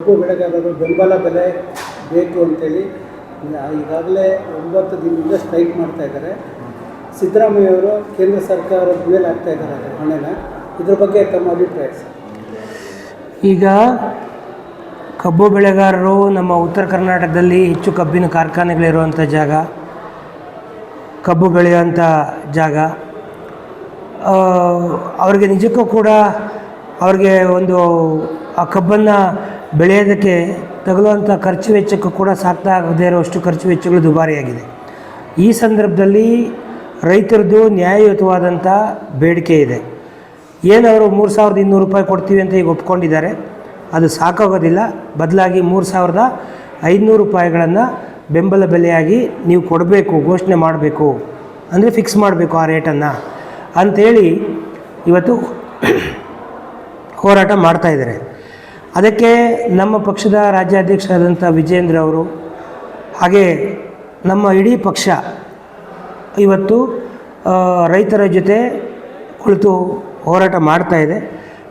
ಕಬ್ಬು ಬೆಳೆಗಾರರು ಬೆಂಬಲ ಬೆಲೆ ಬೇಕು ಅಂತೇಳಿ ಈಗಾಗಲೇ ಒಂಬತ್ತು ದಿನದಿಂದ ಸ್ಟ್ರೈಕ್ ಮಾಡ್ತಾ ಇದ್ದಾರೆ. ಸಿದ್ದರಾಮಯ್ಯವರು ಕೇಂದ್ರ ಸರ್ಕಾರದ ಮೇಲೆ ಆಗ್ತಾ ಇದ್ದಾರೆ ಹಣನ. ಇದ್ರ ಬಗ್ಗೆ ತಮ್ಮ ಅಭಿಪ್ರಾಯ ಈಗ ಕಬ್ಬು ಬೆಳೆಗಾರರು ನಮ್ಮ ಉತ್ತರ ಕರ್ನಾಟಕದಲ್ಲಿ ಹೆಚ್ಚು ಕಬ್ಬಿನ ಕಾರ್ಖಾನೆಗಳಿರುವಂಥ ಜಾಗ, ಕಬ್ಬು ಬೆಳೆಯುವಂಥ ಜಾಗ ಅವ್ರಿಗೆ ನಿಜಕ್ಕೂ ಕೂಡ ಅವ್ರಿಗೆ ಒಂದು ಆ ಕಬ್ಬನ್ನು ಬೆಳೆಯೋದಕ್ಕೆ ತಗಲುವಂಥ ಖರ್ಚು ವೆಚ್ಚಕ್ಕೂ ಕೂಡ ಸಾಕ್ತಾ ಆಗದೇ ಇರುವಷ್ಟು ಖರ್ಚು ವೆಚ್ಚಗಳು ದುಬಾರಿಯಾಗಿದೆ. ಈ ಸಂದರ್ಭದಲ್ಲಿ ರೈತರದ್ದು ನ್ಯಾಯಯುತವಾದಂಥ ಬೇಡಿಕೆ ಇದೆ. ಏನು ಅವರು ಮೂರು ಸಾವಿರದ ಇನ್ನೂರು ರೂಪಾಯಿ ಕೊಡ್ತೀವಿ ಅಂತ ಈಗ ಒಪ್ಕೊಂಡಿದ್ದಾರೆ. ಅದು ಸಾಕಾಗೋದಿಲ್ಲ. ಬದಲಾಗಿ ಮೂರು ಸಾವಿರದ ಐದುನೂರು ರೂಪಾಯಿಗಳನ್ನು ಬೆಂಬಲ ಬೆಲೆಯಾಗಿ ನೀವು ಕೊಡಬೇಕು, ಘೋಷಣೆ ಮಾಡಬೇಕು, ಅಂದರೆ ಫಿಕ್ಸ್ ಮಾಡಬೇಕು ಆ ರೇಟನ್ನು ಅಂಥೇಳಿ ಇವತ್ತು ಹೋರಾಟ ಮಾಡ್ತಾ ಇದ್ದಾರೆ. ಅದಕ್ಕೆ ನಮ್ಮ ಪಕ್ಷದ ರಾಜ್ಯಾಧ್ಯಕ್ಷರಾದಂಥ ವಿಜೇಂದ್ರ ಅವರು ಹಾಗೆ ನಮ್ಮ ಇಡೀ ಪಕ್ಷ ಇವತ್ತು ರೈತರ ಜೊತೆ ಕುಳಿತು ಹೋರಾಟ ಮಾಡ್ತಾ ಇದೆ.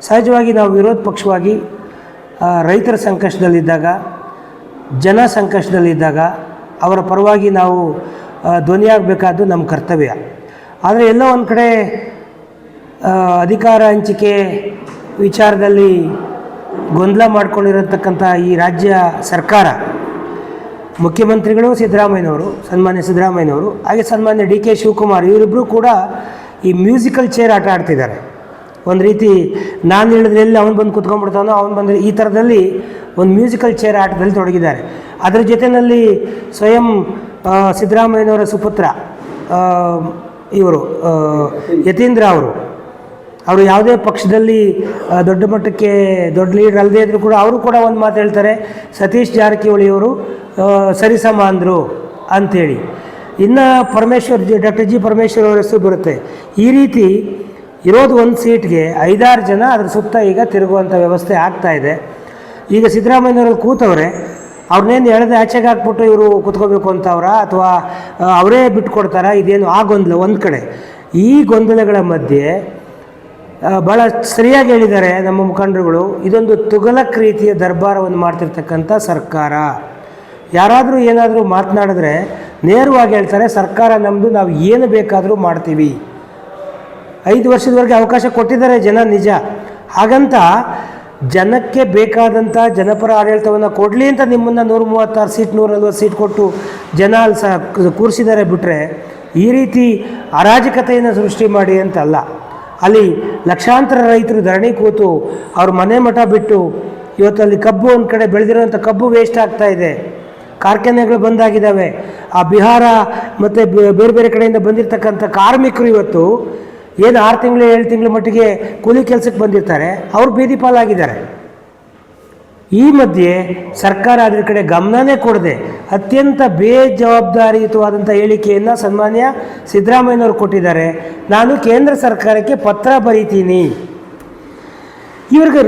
ಸಹಜವಾಗಿ ನಾವು ವಿರೋಧ ಪಕ್ಷವಾಗಿ ರೈತರ ಸಂಕಷ್ಟದಲ್ಲಿದ್ದಾಗ, ಜನ ಸಂಕಷ್ಟದಲ್ಲಿದ್ದಾಗ ಅವರ ಪರವಾಗಿ ನಾವು ಧ್ವನಿಯಾಗಬೇಕಾದ್ದು ನಮ್ಮ ಕರ್ತವ್ಯ. ಆದರೆ ಎಲ್ಲೋ ಒಂದು ಕಡೆ ಅಧಿಕಾರ ಹಂಚಿಕೆ ವಿಚಾರದಲ್ಲಿ ಗೊಂದಲ ಮಾಡಿಕೊಂಡಿರತಕ್ಕಂಥ ಈ ರಾಜ್ಯ ಸರ್ಕಾರ, ಮುಖ್ಯಮಂತ್ರಿಗಳು ಸಿದ್ದರಾಮಯ್ಯನವರು, ಸನ್ಮಾನ್ಯ ಸಿದ್ದರಾಮಯ್ಯನವರು, ಹಾಗೆ ಸನ್ಮಾನ್ಯ ಡಿ ಕೆ ಶಿವಕುಮಾರ್ ಇವರಿಬ್ಬರು ಕೂಡ ಈ ಮ್ಯೂಸಿಕಲ್ ಚೇರ್ ಆಟ ಆಡ್ತಿದ್ದಾರೆ. ಒಂದು ರೀತಿ ನಾನು ಹೇಳಿದ್ರೆ ಎಲ್ಲಿ ಅವ್ನು ಬಂದು ಕುತ್ಕೊಂಡ್ಬಿಡ್ತಾನೋ, ಅವ್ನು ಬಂದರೆ ಈ ಥರದಲ್ಲಿ ಒಂದು ಮ್ಯೂಸಿಕಲ್ ಚೇರ್ ಆಟದಲ್ಲಿ ತೊಡಗಿದ್ದಾರೆ. ಅದರ ಜೊತೆಯಲ್ಲಿ ಸ್ವಯಂ ಸಿದ್ದರಾಮಯ್ಯನವರ ಸುಪುತ್ರ ಇವರು ಯತೀಂದ್ರ ಅವರು ಅವರು ಯಾವುದೇ ಪಕ್ಷದಲ್ಲಿ ದೊಡ್ಡ ಮಟ್ಟಕ್ಕೆ ದೊಡ್ಡ ಲೀಡರ್ ಅಲ್ಲದೇ ಇದ್ದರೂ ಕೂಡ ಅವರು ಕೂಡ ಒಂದು ಮಾತು ಹೇಳ್ತಾರೆ, ಸತೀಶ್ ಜಾರಕಿಹೊಳಿ ಅವರು ಸರಿಸಮ ಅಂದರು ಅಂಥೇಳಿ ಇನ್ನು ಪರಮೇಶ್ವರ್ ಜಿ, ಡಾಕ್ಟರ್ ಜಿ ಪರಮೇಶ್ವರ್ ಅವರ ಹೆಸರು ಬರುತ್ತೆ. ಈ ರೀತಿ ಇರೋದು ಒಂದು ಸೀಟ್ಗೆ ಐದಾರು ಜನ ಅದ್ರ ಸುತ್ತ ಈಗ ತಿರುಗುವಂಥ ವ್ಯವಸ್ಥೆ ಆಗ್ತಾ ಇದೆ. ಈಗ ಸಿದ್ದರಾಮಯ್ಯನವರಲ್ಲಿ ಕೂತವ್ರೆ ಅವ್ರನ್ನೇನು ಎಳೆದು ಆಚೆಗೆ ಹಾಕ್ಬಿಟ್ಟು ಇವರು ಕೂತ್ಕೋಬೇಕು ಅಂತ ಅವರ, ಅಥವಾ ಅವರೇ ಬಿಟ್ಕೊಡ್ತಾರಾ, ಇದೇನು ಆ ಗೊಂದಲ ಒಂದು ಕಡೆ. ಈ ಗೊಂದಲಗಳ ಮಧ್ಯೆ ಭಾಳ ಸರಿಯಾಗಿ ಹೇಳಿದ್ದಾರೆ ನಮ್ಮ ಮುಖಂಡರುಗಳು. ಇದೊಂದು ತುಗಲಕ್ ರೀತಿಯ ದರ್ಬಾರವನ್ನು ಮಾಡ್ತಿರ್ತಕ್ಕಂಥ ಸರ್ಕಾರ. ಯಾರಾದರೂ ಏನಾದರೂ ಮಾತನಾಡಿದ್ರೆ ನೇರವಾಗಿ ಹೇಳ್ತಾರೆ, ಸರ್ಕಾರ ನಮ್ಮದು ನಾವು ಏನು ಬೇಕಾದರೂ ಮಾಡ್ತೀವಿ. ಐದು ವರ್ಷದವರೆಗೆ ಅವಕಾಶ ಕೊಟ್ಟಿದ್ದಾರೆ ಜನ, ನಿಜ. ಹಾಗಂತ ಜನಕ್ಕೆ ಬೇಕಾದಂಥ ಜನಪರ ಆಡಳಿತವನ್ನು ಕೊಡಲಿ ಅಂತ ನಿಮ್ಮನ್ನು ನೂರ ಮೂವತ್ತಾರು ಸೀಟ್ ನೂರ ನಲ್ವತ್ತು ಸೀಟ್ ಕೊಟ್ಟು ಜನ ಅಲ್ಲಿ ಸಹ ಕೂರಿಸಿದ್ದಾರೆ ಬಿಟ್ಟರೆ ಈ ರೀತಿ ಅರಾಜಕತೆಯನ್ನು ಸೃಷ್ಟಿ ಮಾಡಿ ಅಂತ ಅಲ್ಲ ಲಕ್ಷಾಂತರ ರೈತರು ಧರಣಿ ಕೂತು ಅವ್ರ ಮನೆ ಮಠ ಬಿಟ್ಟು ಇವತ್ತು ಅಲ್ಲಿ ಕಬ್ಬು ಒಂದು ಕಡೆ ಬೆಳೆದಿರೋಂಥ ಕಬ್ಬು ವೇಸ್ಟ್ ಆಗ್ತಾ ಇದೆ. ಕಾರ್ಖಾನೆಗಳು ಬಂದಾಗಿದ್ದಾವೆ. ಆ ಬಿಹಾರ ಮತ್ತು ಬೇರೆ ಬೇರೆ ಕಡೆಯಿಂದ ಬಂದಿರತಕ್ಕಂಥ ಕಾರ್ಮಿಕರು ಇವತ್ತು ಏನು ಆರು ತಿಂಗಳು ಏಳು ತಿಂಗಳ ಮಟ್ಟಿಗೆ ಕೂಲಿ ಕೆಲಸಕ್ಕೆ ಬಂದಿರ್ತಾರೆ. ಅವ್ರು ಬೀದಿ ಪಾಲಾಗಿದ್ದಾರೆ. ಈ ಮಧ್ಯೆ ಸರ್ಕಾರ ಅದ್ರ ಕಡೆ ಗಮನನೇ ಕೊಡದೆ ಅತ್ಯಂತ ಬೇಜವಾಬ್ದಾರಿಯುತವಾದಂಥ ಹೇಳಿಕೆಯನ್ನು ಸನ್ಮಾನ್ಯ ಸಿದ್ದರಾಮಯ್ಯನವರು ಕೊಟ್ಟಿದ್ದಾರೆ. ನಾನು ಕೇಂದ್ರ ಸರ್ಕಾರಕ್ಕೆ ಪತ್ರ ಬರೀತೀನಿ. ಇವ್ರಿಗೆ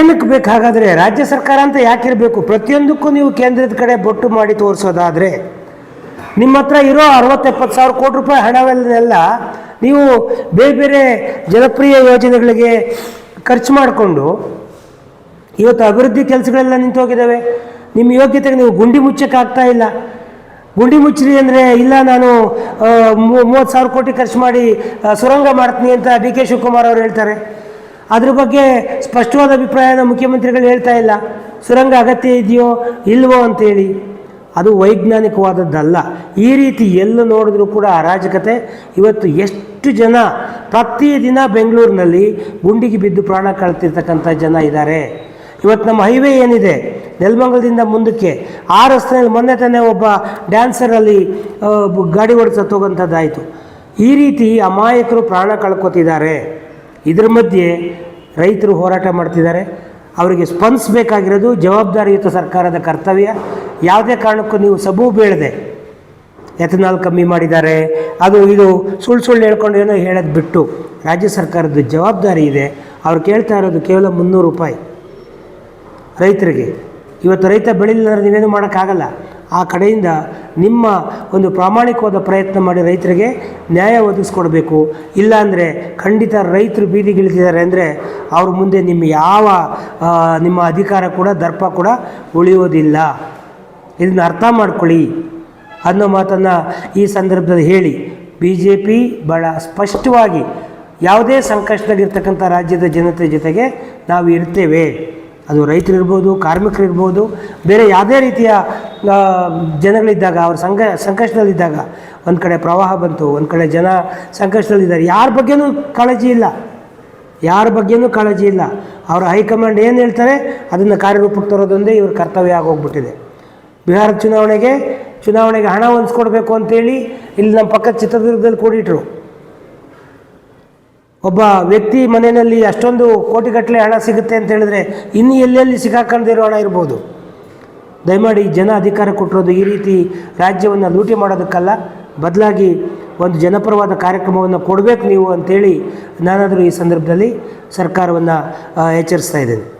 ಏನಕ್ಕೆ ಬೇಕಾಗಾದರೆ ರಾಜ್ಯ ಸರ್ಕಾರ ಅಂತ ಯಾಕಿರಬೇಕು? ಪ್ರತಿಯೊಂದಕ್ಕೂ ನೀವು ಕೇಂದ್ರದ ಕಡೆ ಬೊಟ್ಟು ಮಾಡಿ ತೋರಿಸೋದಾದರೆ. ನಿಮ್ಮ ಹತ್ರ ಇರೋ ಅರವತ್ತೆಪ್ಪತ್ತು ಸಾವಿರ ಕೋಟಿ ರೂಪಾಯಿ ಹಣವನ್ನೆಲ್ಲ ನೀವು ಬೇರೆ ಬೇರೆ ಜನಪ್ರಿಯ ಯೋಜನೆಗಳಿಗೆ ಖರ್ಚು ಮಾಡಿಕೊಂಡು ಇವತ್ತು ಅಭಿವೃದ್ಧಿ ಕೆಲಸಗಳೆಲ್ಲ ನಿಂತು ಹೋಗಿದ್ದಾವೆ ನಿಮ್ಮ ಯೋಗ್ಯತೆಗೆ ನೀವು ಗುಂಡಿ ಮುಚ್ಚಕ್ಕಾಗ್ತಾ ಇಲ್ಲ. ಗುಂಡಿ ಮುಚ್ಚಿರಿ ಅಂದರೆ, ಇಲ್ಲ ನಾನು ಮೂವತ್ತು ಸಾವಿರ ಕೋಟಿ ಖರ್ಚು ಮಾಡಿ ಸುರಂಗ ಮಾಡ್ತೀನಿ ಅಂತ ಡಿ ಕೆ ಶಿವಕುಮಾರ್ ಅವರು ಹೇಳ್ತಾರೆ. ಅದ್ರ ಬಗ್ಗೆ ಸ್ಪಷ್ಟವಾದ ಅಭಿಪ್ರಾಯನ ಮುಖ್ಯಮಂತ್ರಿಗಳು ಹೇಳ್ತಾ ಇಲ್ಲ. ಸುರಂಗ ಅಗತ್ಯ ಇದೆಯೋ ಇಲ್ವೋ ಅಂತೇಳಿ. ಅದು ವೈಜ್ಞಾನಿಕವಾದದ್ದಲ್ಲ. ಈ ರೀತಿ ಎಲ್ಲ ನೋಡಿದ್ರೂ ಕೂಡ ಅರಾಜಕತೆ. ಇವತ್ತು ಎಷ್ಟು ಜನ ಪ್ರತಿದಿನ ಬೆಂಗಳೂರಿನಲ್ಲಿ ಗುಂಡಿಗೆ ಬಿದ್ದು ಪ್ರಾಣ ಕಳ್ತಿರ್ತಕ್ಕಂಥ ಜನ ಇದ್ದಾರೆ. ಇವತ್ತು ನಮ್ಮ ಹೈವೇ ಏನಿದೆ, ನೆಲಮಂಗಲದಿಂದ ಮುಂದಕ್ಕೆ ಆ ರಸ್ತೆಯಲ್ಲಿ ಮೊನ್ನೆ ತಾನೇ ಒಬ್ಬ ಡ್ಯಾನ್ಸರಲ್ಲಿ ಗಾಡಿ ಓಡಿಸೋದು ಈ ರೀತಿ ಅಮಾಯಕರು ಪ್ರಾಣ ಕಳ್ಕೊತಿದ್ದಾರೆ. ಇದ್ರ ಮಧ್ಯೆ ರೈತರು ಹೋರಾಟ ಮಾಡ್ತಿದ್ದಾರೆ. ಅವರಿಗೆ ಸ್ಪಂದಿಸಬೇಕಾಗಿರೋದು ಜವಾಬ್ದಾರಿಯುತ ಸರ್ಕಾರದ ಕರ್ತವ್ಯ. ಯಾವುದೇ ಕಾರಣಕ್ಕೂ ನೀವು ಸಬು ಬೇಳದೆ ಎಥನಾಲ್ ಕಮ್ಮಿ ಮಾಡಿದ್ದಾರೆ. ಅದು ಇದು ಸುಳ್ಳು ಸುಳ್ಳು ಹೇಳ್ಕೊಂಡು ಏನೋ ಹೇಳೋದು ಬಿಟ್ಟು ರಾಜ್ಯ ಸರ್ಕಾರದ ಜವಾಬ್ದಾರಿ ಇದೆ. ಅವ್ರು ಕೇಳ್ತಾ ಇರೋದು ಕೇವಲ ಮುನ್ನೂರು ರೂಪಾಯಿ. ರೈತರಿಗೆ. ಇವತ್ತು ರೈತ ಬೆಳಿಲಿಲ್ಲ ಅಂದರೆ ನೀವೇನು ಮಾಡೋಕ್ಕಾಗಲ್ಲ. ಆ ಕಡೆಯಿಂದ ನಿಮ್ಮ ಒಂದು ಪ್ರಾಮಾಣಿಕವಾದ ಪ್ರಯತ್ನ ಮಾಡಿ ರೈತರಿಗೆ ನ್ಯಾಯ ಒದಗಿಸ್ಕೊಡ್ಬೇಕು. ಇಲ್ಲಾಂದರೆ ಖಂಡಿತ ರೈತರು ಬೀದಿಗಿಳಿದಿದ್ದಾರೆ ಅಂದರೆ ಅವ್ರ ಮುಂದೆ ನಿಮ್ಮ ಯಾವ ನಿಮ್ಮ ಅಧಿಕಾರ ಕೂಡ, ದರ್ಪ ಕೂಡ ಉಳಿಯೋದಿಲ್ಲ. ಇದನ್ನು ಅರ್ಥ ಮಾಡ್ಕೊಳ್ಳಿ. ಅನ್ನೋ ಮಾತನ್ನು ಈ ಸಂದರ್ಭದಲ್ಲಿ ಹೇಳಿ. ಬಿ ಜೆ ಪಿ ಭಾಳ ಸ್ಪಷ್ಟವಾಗಿ ಯಾವುದೇ ಸಂಕಷ್ಟದಲ್ಲಿರ್ತಕ್ಕಂಥ ರಾಜ್ಯದ ಜನತೆ ಜೊತೆಗೆ ನಾವು ಇರ್ತೇವೆ. ಅದು ರೈತರಿರ್ಬೋದು, ಕಾರ್ಮಿಕರಿರ್ಬೋದು, ಬೇರೆ ಯಾವುದೇ ರೀತಿಯ ಜನಗಳಿದ್ದಾಗ, ಅವ್ರ ಸಂಘ, ಸಂಕಷ್ಟದಲ್ಲಿದ್ದಾಗ ಒಂದು ಕಡೆ ಪ್ರವಾಹ ಬಂತು, ಒಂದು ಕಡೆ ಜನ ಸಂಕಷ್ಟದಲ್ಲಿದ್ದಾರೆ. ಯಾರ ಬಗ್ಗೆನೂ ಕಾಳಜಿ ಇಲ್ಲ. ಯಾರ ಬಗ್ಗೆನೂ ಕಾಳಜಿ ಇಲ್ಲ. ಅವರ ಹೈಕಮಾಂಡ್ ಏನು ಹೇಳ್ತಾರೆ, ಅದನ್ನು ಕಾರ್ಯರೂಪಕ್ಕೆ ತರೋದೊಂದೇ ಇವ್ರ ಕರ್ತವ್ಯ ಆಗೋಗ್ಬಿಟ್ಟಿದೆ. ಬಿಹಾರ ಚುನಾವಣೆಗೆ ಚುನಾವಣೆಗೆ ಹಣ ಹೊಂದಿಸ್ಕೊಡ್ಬೇಕು ಅಂತೇಳಿ ಇಲ್ಲಿ ನಮ್ಮ ಪಕ್ಕದ ಚಿತ್ರದುರ್ಗದಲ್ಲಿ ಕೂಡಿಟ್ರು. ಒಬ್ಬ ವ್ಯಕ್ತಿ ಮನೆಯಲ್ಲಿ ಅಷ್ಟೊಂದು ಕೋಟಿಗಟ್ಟಲೆ ಹಣ ಸಿಗುತ್ತೆ ಅಂತ ಹೇಳಿದ್ರೆ ಇನ್ನು ಎಲ್ಲೆಲ್ಲಿ ಸಿಕ್ಕಾಕೊಂಡಿರೋ ಹಣ ಇರ್ಬೋದು. ದಯಮಾಡಿ ಜನ ಅಧಿಕಾರ ಕೊಟ್ಟಿರೋದು ಈ ರೀತಿ ರಾಜ್ಯವನ್ನು ಲೂಟಿ ಮಾಡೋದಕ್ಕಲ್ಲ. ಬದಲಾಗಿ ಒಂದು ಜನಪರವಾದ ಕಾರ್ಯಕ್ರಮವನ್ನು ಕೊಡಬೇಕು ನೀವು ಅಂತೇಳಿ ನಾನಾದರೂ ಈ ಸಂದರ್ಭದಲ್ಲಿ ಸರ್ಕಾರವನ್ನು ಎಚ್ಚರಿಸ್ತಾ ಇದ್ದೇನೆ.